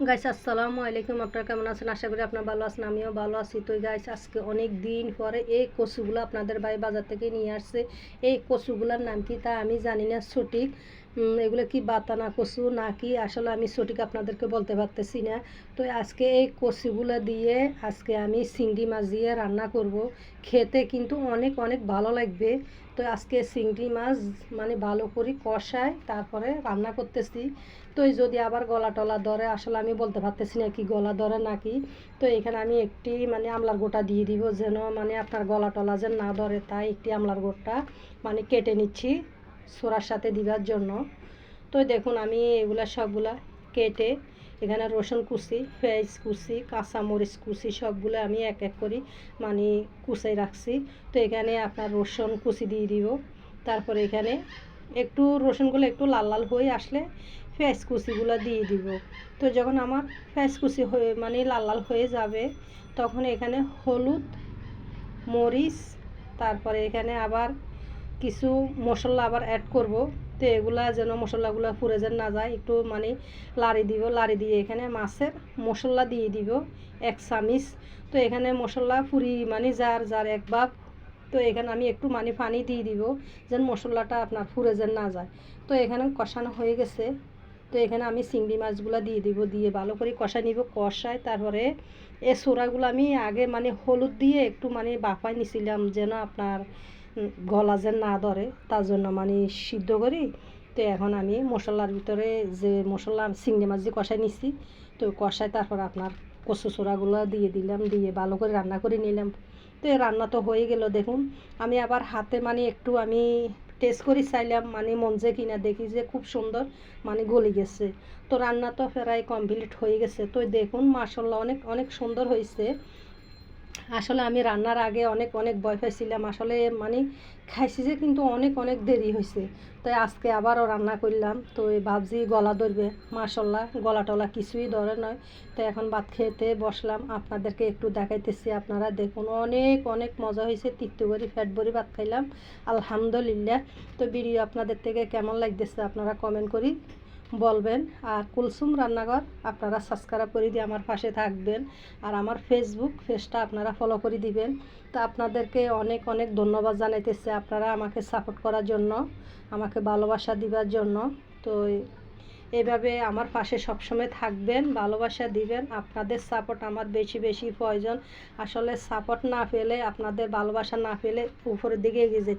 Guys আসসালামু আলাইকুম। আপনারা কেমন আছেন? আশা করি আপনার ভালো আছেন, আমিও ভালো আছি। তো গাইস আজকে অনেক দিন পরে এই কচুগুলো আপনাদের বাড়ি বাজার থেকে নিয়ে আসছে। এই কচুগুলোর নাম কি তা আমি জানি না, সঠিক। এগুলো কি বাতানা কচু না কি, আসলে আমি সঠিক আপনাদেরকে বলতে পারতেছি না। তো আজকে এই কচুগুলো দিয়ে আজকে আমি চিংড়ি মাছ দিয়ে রান্না করব। খেতে কিন্তু অনেক অনেক ভালো লাগবে। তো আজকে চিংড়ি মাছ মানে ভালো করে কষায় তারপরে রান্না করতেছি। তো এই যদি আবার গলা টলা ধরে, আসলে আমি বলতে পারতেছি না কি গলা ধরে নাকি তো এখানে আমি একটি মানে আমলার গোটা দিয়ে দিব যেন মানে আপনার গলা টলা যেন না ধরে, তাই একটি আমলার গোটা মানে কেটে নিচ্ছি। সোরার সাথে দিবার জন্য। তো দেখুন আমি এগুলা সবগুলা কেটে এখানে রসুন কুচি, পেঁয়াজ কুচি, কাঁচামরিচ কুচি সবগুলো আমি এক এক করে মানে কুচাই রাখছি। তো এখানে আপনার রসুন কুচি দিয়ে দিব। তারপরে এখানে একটু রসুনগুলো একটু লাল লাল হয়ে আসলে পেঁয়াজ কুচিগুলো দিয়ে দিব। তো যখন আমার পেঁয়াজ কুচি হয়ে মানে লাল লাল হয়ে যাবে, তখন এখানে হলুদ, মরিচ, তারপরে এখানে আবার কিছু মশলা আবার অ্যাড করব। তো এগুলা যেন মশলাগুলো পুড়ে যেন না যায়, একটু মানে লাড়ি দিব, লাড়ি দিয়ে এখানে মাছের মশলা দিয়ে দিব, এক চামিচ। তো এখানে মশলা পুরি মানে যার যার এক ভাগ। তো এখানে আমি একটু মানে পানি দিয়ে দিব, যেন মশলাটা আপনার পুড়ে যেন না যায়। তো এখানে কষানো হয়ে গেছে। তো এখানে আমি চিংড়ি মাছগুলো দিয়ে দিব, দিয়ে ভালো করে কষাই নিব, কষায় তারপরে এ সোড়াগুলো আমি আগে মানে হলুদ দিয়ে একটু মানে বাফাই নিছিলাম, যেন আপনার গলা যেন না ধরে, তার জন্য মানে সিদ্ধ করি। তো এখন আমি মশলার ভিতরে যে মশলা চিংড়ি মাছ যে কষাই নিছি, তো কষায় তারপর আপনার কচু চোড়াগুলো দিয়ে দিলাম, দিয়ে ভালো করে রান্না করে নিলাম। তো রান্না তো হয়ে গেল, দেখুন। আমি আবার হাতে মানে একটু আমি টেস্ট করি চাইলাম মানে মন যে কিনা দেখি যে খুব সুন্দর মানে গলে গেছে। তো রান্না তো প্রায় কমপ্লিট হয়ে গেছে। তো দেখুন মাসাল্লাহ অনেক অনেক সুন্দর হয়েছে। আসলে আমি রান্নার আগে অনেক অনেক ভয় পাইছিলাম। আসলে মানে খাইছি যে কিন্তু অনেক অনেক দেরি হয়েছে তাই আজকে আবারও রান্না করলাম। তো এই ভাবছি গলা ধরবে। মাসাল্লাহ গলা টলা কিছুই ধরে নয় তো এখন ভাত খেতে বসলাম। আপনাদেরকে একটু দেখাইতেছি আপনারা দেখুন। অনেক অনেক মজা হয়েছে তিক্ত করি ফ্যাট ভরি ভাত খাইলাম। আলহামদুলিল্লাহ। তো ভিডিও আপনাদের থেকে কেমন লাগতেছে আপনারা কমেন্ট করি। বলবেন। আর কুলসুম রান্নাঘর আপনারা সাবস্ক্রাইব করে দিয়ে আমার পাশে থাকবেন। আর আমার ফেসবুক পেজটা আপনারা ফলো করে দিবেন। তো আপনাদেরকে অনেক অনেক ধন্যবাদ জানাইতেছে আপনারা আমাকে সাপোর্ট করার জন্য, আমাকে ভালোবাসা দিবার জন্য। তো এভাবে আমার পাশে সবসময় থাকবেন, ভালোবাসা দিবেন। আপনাদের সাপোর্ট আমার বেশি বেশি প্রয়োজন। আসলে সাপোর্ট না পেলে, আপনাদের ভালোবাসা না পেলে উপরের দিকে এগিয়ে যেতে